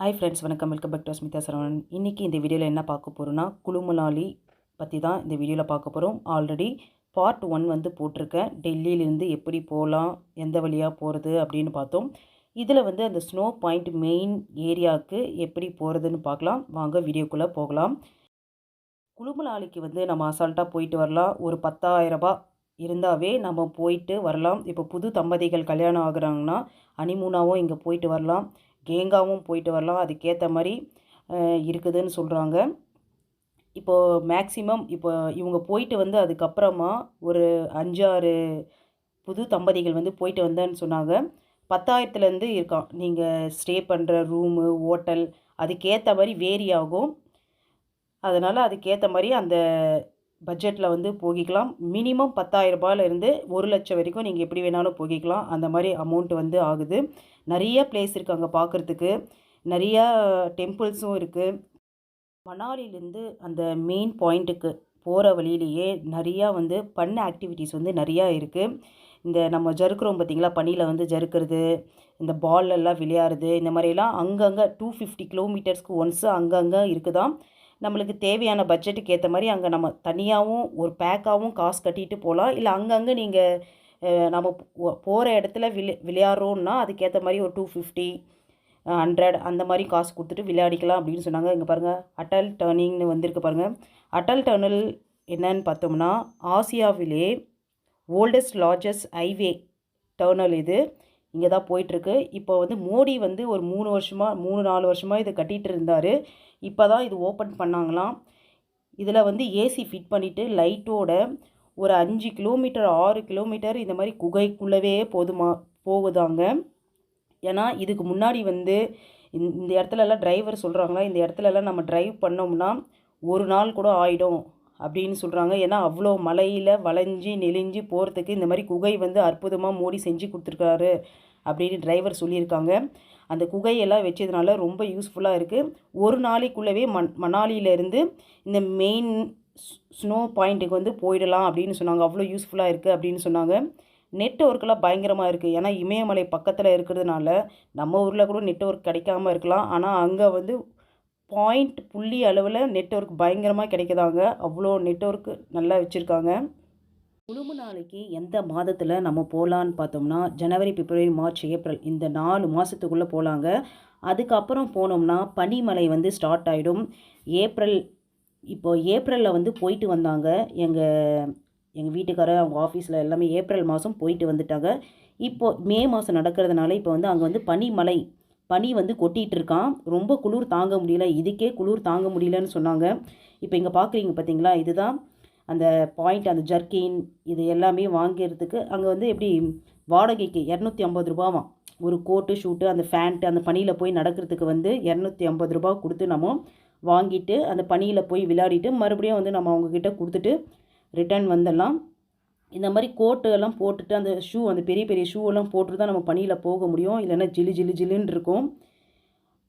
Hi friends வணக்கம். Welcome back to Smitha Saravanan இன்றைக்கி இந்த வீடியோவில் என்ன பார்க்க போகிறோன்னா குளுமலாலி பற்றி தான் இந்த வீடியோவில் பார்க்க போகிறோம் ஆல்ரெடி பார்ட் ஒன் வந்து போட்டிருக்கேன் டெல்லியிலேருந்து எப்படி போகலாம் எந்த வழியாக போகிறது அப்படின்னு பார்த்தோம். இதில் வந்து அந்த ஸ்னோ பாயிண்ட் மெயின் ஏரியாவுக்கு எப்படி போகிறதுன்னு பார்க்கலாம். வாங்க வீடியோக்குள்ளே போகலாம். குழுமலாலிக்கு வந்து நம்ம அசால்ட்டாக போயிட்டு வரலாம். ஒரு பத்தாயிரரூபா இருந்தாவே நம்ம போயிட்டு வரலாம். இப்போ புது தம்பதிகள் கல்யாணம் ஆகுறாங்கன்னா அனிமூனாவும் இங்கே போயிட்டு வரலாம். கேங்காவும் போயிட்டு வரலாம். அதுக்கேற்ற மாதிரி இருக்குதுன்னு சொல்கிறாங்க இப்போது மேக்ஸிமம் இப்போ இவங்க போயிட்டு வந்து அதுக்கப்புறமா ஒரு அஞ்சாறு புது தம்பதிகள் வந்து போயிட்டு வந்தேன்னு சொன்னாங்க. பத்தாயிரத்துலேருந்து இருக்கான். நீங்கள் ஸ்டே பண்ணுற ரூமு ஹோட்டல் அதுக்கேற்ற மாதிரி வேரி ஆகும் அதனால் அதுக்கேற்ற மாதிரி அந்த பட்ஜெட்டில் வந்து போகிக்கலாம். மினிமம் பத்தாயிரம் ஒரு லட்சம் வரைக்கும் நீங்கள் எப்படி வேணாலும் போகிக்கலாம். அந்த மாதிரி அமௌண்ட் வந்து ஆகுது. நிறைய பிளேஸ் இருக்குது அங்கே பார்க்குறதுக்கு நிறையா டெம்பிள்ஸும் இருக்குது மணாலிலேருந்து அந்த மெயின் பாயிண்ட்டுக்கு போகிற வழியிலேயே நிறையா வந்து பண்ண ஆக்டிவிட்டீஸ் வந்து நிறையா இருக்குது இந்த நம்ம ஜறுக்கிறோம் பார்த்தீங்களா பனியில் வந்து ஜறுக்கிறது இந்த பால்லெல்லாம் எல்லாம் விளையாடுறது இந்த மாதிரிலாம் அங்கங்கே டூ ஃபிஃப்டி கிலோமீட்டர்ஸ்க்கு ஒன்ஸு அங்கங்கே இருக்குதான் நம்மளுக்கு தேவையான பட்ஜெட்டுக்கு ஏற்ற மாதிரி அங்கே நம்ம தனியாகவும் ஒரு பேக்காகவும் காசு கட்டிட்டு போகலாம் இல்லை அங்கங்கே நீங்கள் நம்ம போகிற இடத்துல விளை விளையாடுறோன்னா அதுக்கேற்ற மாதிரி ஒரு டூ ஃபிஃப்டி ஹண்ட்ரட் அந்த மாதிரி காசு கொடுத்துட்டு விளையாடிக்கலாம் அப்படின்னு சொன்னாங்க. இங்கே பாருங்கள் அட்டல் டர்னிங்னு வந்திருக்கு பாருங்கள் அட்டல் டர்னல் என்னன்னு பார்த்தோம்னா ஆசியாவிலே ஓல்டஸ்ட் லார்ஜஸ்ட் ஹைவே டர்னல் இது. இங்கே தான் போயிட்டுருக்கு. இப்போ வந்து மோடி வந்து ஒரு மூணு வருஷமாக மூணு நாலு வருஷமாக இது கட்டிகிட்டு இருந்தார். இப்போ தான் இது ஓப்பன் பண்ணாங்களாம். இதில் வந்து ஏசி ஃபிட் பண்ணிவிட்டு லைட்டோட ஒரு அஞ்சு கிலோமீட்டர் ஆறு கிலோமீட்டர் இந்த மாதிரி குகைக்குள்ளவே போதுமா போகுதாங்க. ஏன்னா இதுக்கு முன்னாடி வந்து இந்த இடத்துலலாம் டிரைவர் சொல்கிறாங்களா இந்த இடத்துலலாம் நம்ம டிரைவ் பண்ணோம்னா ஒரு நாள் கூட ஆகிடும் அப்படின்னு சொல்கிறாங்க ஏன்னா அவ்வளோ மலையில் வளைஞ்சி நெளிஞ்சு போகிறதுக்கு இந்த மாதிரி குகை வந்து அற்புதமாக மோடி செஞ்சு கொடுத்துருக்காரு அப்படின்னு டிரைவர் சொல்லியிருக்காங்க. அந்த குகையெல்லாம் வச்சதுனால ரொம்ப யூஸ்ஃபுல்லாக இருக்குது ஒரு நாளைக்குள்ளவே மண் மணாலியிலேருந்து இந்த மெயின் ஸ்னோ பாயிண்ட்டுக்கு வந்து போயிடலாம் அப்படின்னு சொன்னாங்க. அவ்வளோ யூஸ்ஃபுல்லாக இருக்குது அப்படின்னு சொன்னாங்க. நெட்ஒர்க்கெலாம் பயங்கரமாக இருக்குது ஏன்னா இமயமலை பக்கத்தில் இருக்கிறதுனால நம்ம ஊரில் கூட நெட்ஒர்க் கிடைக்காம இருக்கலாம். ஆனால் அங்கே வந்து பாயிண்ட் புள்ளி அளவில் நெட்ஒர்க் பயங்கரமாக கிடைக்கிதாங்க. அவ்வளோ நெட்ஒர்க்கு நல்லா வச்சுருக்காங்க. குழும நாளைக்கு எந்த மாதத்தில் நம்ம போகலான்னு பார்த்தோம்னா ஜனவரி பிப்ரவரி மார்ச் ஏப்ரல் இந்த நாலு மாதத்துக்குள்ளே போகலாங்க அதுக்கப்புறம் போனோம்னா பனிமலை வந்து ஸ்டார்ட் ஆகிடும் ஏப்ரல் இப்போ ஏப்ரலில் வந்து போயிட்டு வந்தாங்க. எங்கள் எங்கள் வீட்டுக்காரர் அவங்க ஆஃபீஸில் எல்லாமே ஏப்ரல் மாதம் போயிட்டு வந்துட்டாங்க. இப்போ மே மாதம் நடக்கிறதுனால இப்போ வந்து அங்கே வந்து பனிமலை பனி வந்து கொட்டிகிட்டு இருக்கான் ரொம்ப குளிர் தாங்க முடியல. இதுக்கே குளிர் தாங்க முடியலன்னு சொன்னாங்க. இப்போ இங்கே பார்க்குறீங்க பார்த்தீங்களா இதுதான். அந்த பாயிண்ட் அந்த ஜர்க்கின் இது எல்லாமே வாங்கிறதுக்கு அங்கே வந்து எப்படி வாடகைக்கு இரநூத்தி ஐம்பது ரூபாவாம். ஒரு கோட்டு ஷூட்டு அந்த ஃபேண்ட்டு அந்த பனியில் போய் நடக்கிறதுக்கு வந்து இரநூத்தி ஐம்பது ரூபா கொடுத்து நம்ம வாங்கிட்டு அந்த பனியில் போய் விளையாடிட்டு மறுபடியும் வந்து நம்ம அவங்கக்கிட்ட கொடுத்துட்டு ரிட்டர்ன் வந்துடலாம். இந்த மாதிரி கோட்டு எல்லாம் போட்டுட்டு அந்த ஷூ அந்த பெரிய பெரிய ஷூ எல்லாம் போட்டுட்டு தான் நம்ம பனியில் போக முடியும். இல்லைன்னா ஜிலு ஜிலு ஜிலுன்னு இருக்கும்.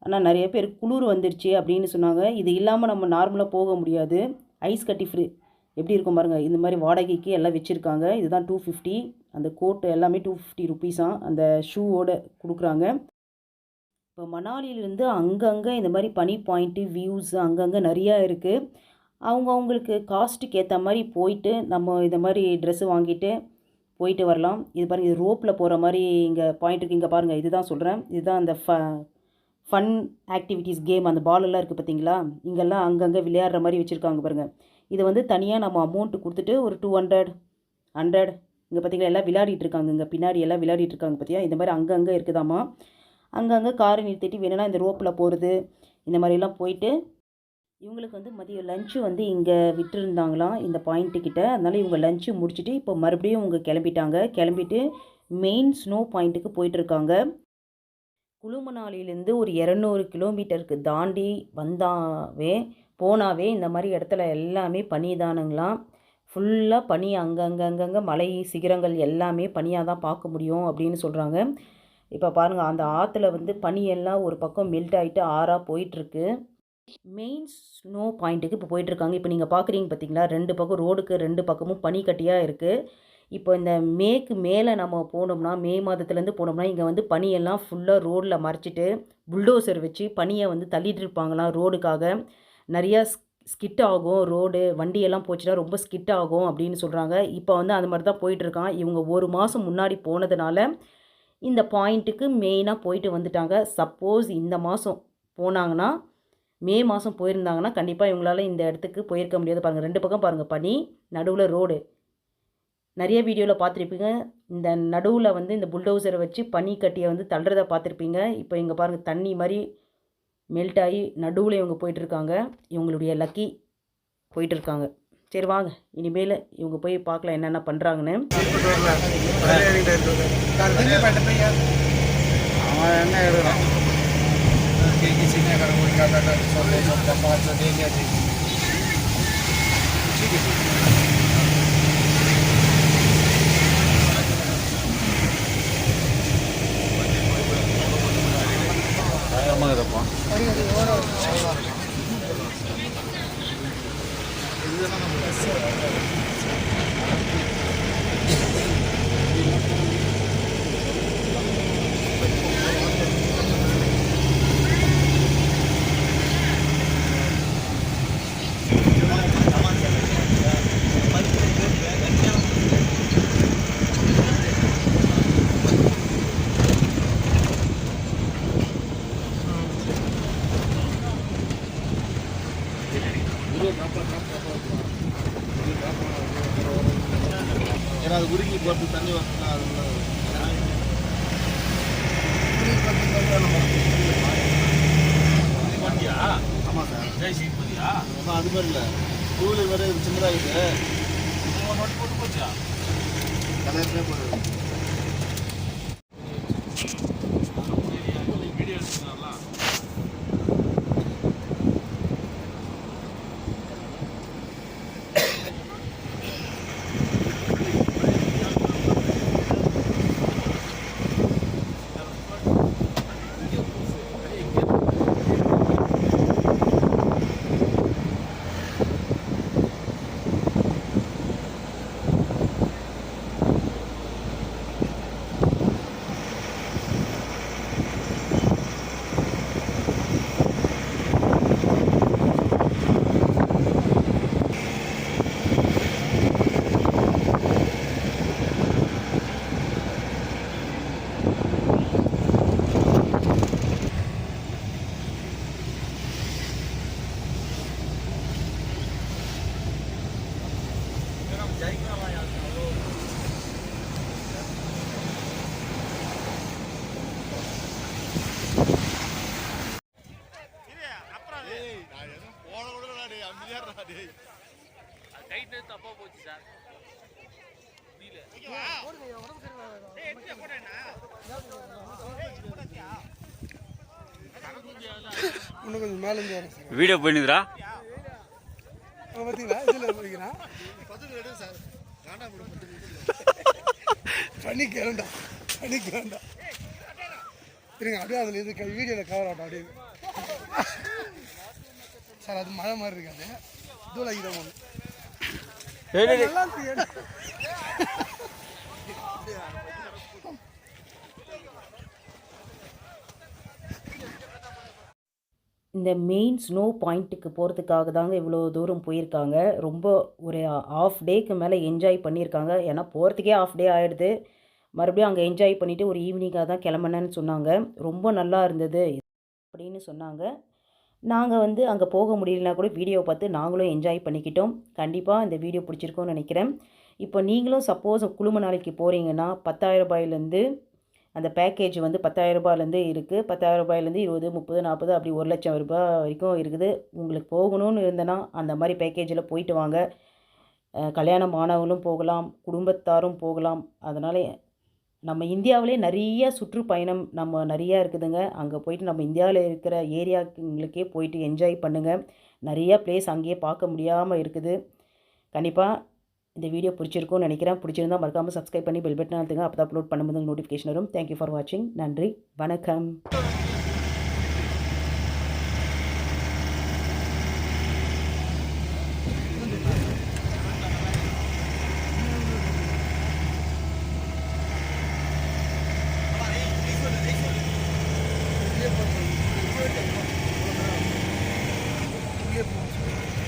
ஆனால் நிறைய பேர் குளிர் வந்துருச்சு அப்படின்னு சொன்னாங்க. இது இல்லாமல் நம்ம நார்மலாக போக முடியாது. ஐஸ் கட்டி ஃப்ரீ எப்படி இருக்கும் பாருங்கள் இந்த மாதிரி வாடகைக்கு எல்லாம் வச்சுருக்காங்க. இதுதான் டூ ஃபிஃப்டி அந்த கோட்டு எல்லாமே டூ ஃபிஃப்டி ருபீஸாக அந்த ஷூவோட கொடுக்குறாங்க. இப்போ மணாலியிலேருந்து அங்கங்கே இந்த மாதிரி பனி பாயிண்ட்டு வியூஸ் அங்கங்கே நிறையா இருக்குது அவங்க அவங்களுக்கு காஸ்ட்டுக்கு ஏற்ற மாதிரி போயிட்டு நம்ம இந்த மாதிரி ட்ரெஸ்ஸு வாங்கிட்டு போயிட்டு வரலாம். இது பாருங்கள் இது ரோப்பில் போகிற மாதிரி இங்கே பாயிண்ட் இருக்குது இங்கே பாருங்கள் இதுதான் சொல்கிறேன் இதுதான் அந்த ஃப ஃபன் ஆக்டிவிட்டீஸ் கேம் அந்த பாலெல்லாம் இருக்குது பார்த்தீங்களா இங்கெல்லாம் அங்கங்கே விளையாடுற மாதிரி வச்சுருக்காங்க பாருங்கள் இது வந்து தனியாக நம்ம அமௌண்ட்டு கொடுத்துட்டு ஒரு டூ ஹண்ட்ரட் ஹண்ட்ரட் இங்கே பார்த்தீங்களா எல்லாம் விளையாடிட்டு இருக்காங்க. இங்கே பின்னாடி எல்லாம் விளையாடிட்டு இருக்காங்க பார்த்தியா இந்த மாதிரி அங்கங்கே இருக்குதாம்மா. அங்கங்கே காரை நிறுத்திட்டு வேணும்னா இந்த ரோப்பில் போகிறது இந்த மாதிரிலாம் போயிட்டு இவங்களுக்கு வந்து மதியம் லஞ்சு வந்து இங்கே விட்டுருந்தாங்களாம் இந்த பாயிண்ட்டுக்கிட்ட அதனால் இவங்க லஞ்சு முடிச்சுட்டு இப்போ மறுபடியும் இவங்க கிளம்பிட்டாங்க. கிளம்பிட்டு மெயின் ஸ்னோ பாயிண்ட்டுக்கு போயிட்டுருக்காங்க. குளுமணாலிலேருந்து ஒரு இரநூறு கிலோமீட்டருக்கு தாண்டி வந்தாவே போனாவே இந்த மாதிரி இடத்துல எல்லாமே பனிதானுங்களாம். ஃபுல்லாக பனி அங்கங்கே அங்கங்கே மலை சிகரங்கள் எல்லாமே பனியாக தான் பார்க்க முடியும் அப்படின்னு சொல்கிறாங்க இப்போ பாருங்கள் அந்த ஆற்றுல வந்து பனியெல்லாம் ஒரு பக்கம் மெல்ட் ஆகிட்டு ஆறாக போயிட்டுருக்கு. மெயின் ஸ்னோ பாயிண்ட்டுக்கு இப்போ போயிட்டுருக்காங்க. இப்போ நீங்கள் பார்க்குறீங்க பார்த்தீங்களா ரெண்டு பக்கம் ரோடுக்கு ரெண்டு பக்கமும் பனிக்கட்டியாக இருக்குது இப்போ இந்த மேக்கு மேலே நம்ம போனோம்னா மே மாதத்துலேருந்து போனோம்னா இங்கே வந்து பனியெல்லாம் ஃபுல்லாக ரோடில் மறைச்சிட்டு புல்டோசர் வச்சு பனியை வந்து தள்ளிட்டு இருப்பாங்களாம் ரோடுக்காக நிறையா ஸ்கிட் ஆகும். ரோடு வண்டியெல்லாம் போச்சுன்னா ரொம்ப ஸ்கிட் ஆகும் அப்படின்னு சொல்கிறாங்க இப்போ வந்து அந்த மாதிரி தான் போயிட்டுருக்கான். இவங்க ஒரு மாதம் முன்னாடி போனதுனால இந்த பாயிண்ட்டுக்கு மெயினாக போயிட்டு வந்துட்டாங்க. சப்போஸ் இந்த மாதம் போனாங்கன்னா மே மாதம் போயிருந்தாங்கன்னா கண்டிப்பாக இவங்களால இந்த இடத்துக்கு போயிருக்க முடியாது. பாருங்கள் ரெண்டு பக்கம் பாருங்கள் பனி நடுவில் ரோடு. நிறைய வீடியோவில் பார்த்துருப்பீங்க. இந்த நடுவில் வந்து இந்த புல்டோசரை வச்சு பனி கட்டியை வந்து தள்ளுறத பார்த்துருப்பீங்க. இப்போ இங்கே பாருங்கள் தண்ணி மாதிரி மெல்ட் ஆகி நடுவில் இவங்க போயிட்டுருக்காங்க. இவங்களுடைய லக்கி போயிட்டுருக்காங்க. சரி வாங்க. இனிமேல் இவங்க போய் பார்க்கலாம் என்னென்ன பண்ணுறாங்கன்னு அவன் என்ன के किसी ने अगर कोई क्या करना छोड़ दे सब पाँच सौ दे दिया ஆமாம் சார் ஆமாம் அது மாதிரி இல்லை டூ வீலர் போட்டு சின்னதாகிட்டு கலர்லேயே போடுறது மேலே இருந்து வரேன் சார். வீடியோ போய்க்கிறான் பண்ணிக்க வேண்டாம் பண்ணிக்க வேண்டாம் இருங்க அப்படியே அதில் இது வீடியோவில் கவர் ஆகட்டும் அப்படியே சார் அது மழை மாதிரி இருக்காது தூளாகி தான் இருக்கு இந்த மெயின் ஸ்னோ பாயிண்ட்டுக்கு போகிறதுக்காக தாங்க இவ்வளோ தூரம் போயிருக்காங்க. ரொம்ப ஒரு ஆஃப் டேக்கு மேலே என்ஜாய் பண்ணியிருக்காங்க. ஏன்னா போகிறதுக்கே ஆஃப் டே ஆகிடுது மறுபடியும் அங்கே என்ஜாய் பண்ணிவிட்டு ஒரு ஈவினிங்காக தான் கிளம்புனேன்னு சொன்னாங்க. ரொம்ப நல்லா இருந்தது அப்படின்னு சொன்னாங்க. நாங்கள் வந்து அங்கே போக முடியலனா கூட வீடியோ பார்த்து நாங்களும் என்ஜாய் பண்ணிக்கிட்டோம். கண்டிப்பாக இந்த வீடியோ பிடிச்சிருக்கோன்னு நினைக்கிறேன். இப்போ நீங்களும் சப்போஸ் குழும நாளைக்கு போகிறீங்கன்னா பத்தாயிரம் ரூபாயிலேருந்து அந்த பேக்கேஜ் வந்து பத்தாயிரம் ரூபாயிலேருந்து இருக்குது பத்தாயிரம் ரூபாயிலேருந்து இருபது முப்பது நாற்பது அப்படி ஒரு லட்சம் ரூபாய் வரைக்கும் இருக்குது. உங்களுக்கு போகணும்னு இருந்தனா அந்த மாதிரி பேக்கேஜில் போயிட்டு வாங்க. கல்யாணம் ஆனவங்களும் போகலாம் குடும்பத்தாரும் போகலாம். அதனால் நம்ம இந்தியாவிலே நிறைய சுற்றுப்பயணம் நம்ம நிறையா இருக்குதுங்க. அங்கே போயிட்டு நம்ம இந்தியாவில் இருக்கிற ஏரியாங்களுக்கே போயிட்டு என்ஜாய் பண்ணுங்கள் நிறையா பிளேஸ் அங்கேயே பார்க்க முடியாமல் இருக்குது. கண்டிப்பாக இந்த வீடியோ பிடிச்சிருக்கும்னு நினைக்கிறேன். பிடிச்சிருந்தா மறக்காமல் சப்ஸ்கிரைப் பண்ணி பெல் பட்டன் அழுத்துங்க. அப்போ தான் அப்லோட் பண்ணும்போது நோட்டிஃபிகேஷன் வரும். தேங்க்யூ ஃபார் வாட்சிங் நன்றி. வணக்கம். গিয়ে পৌঁছবে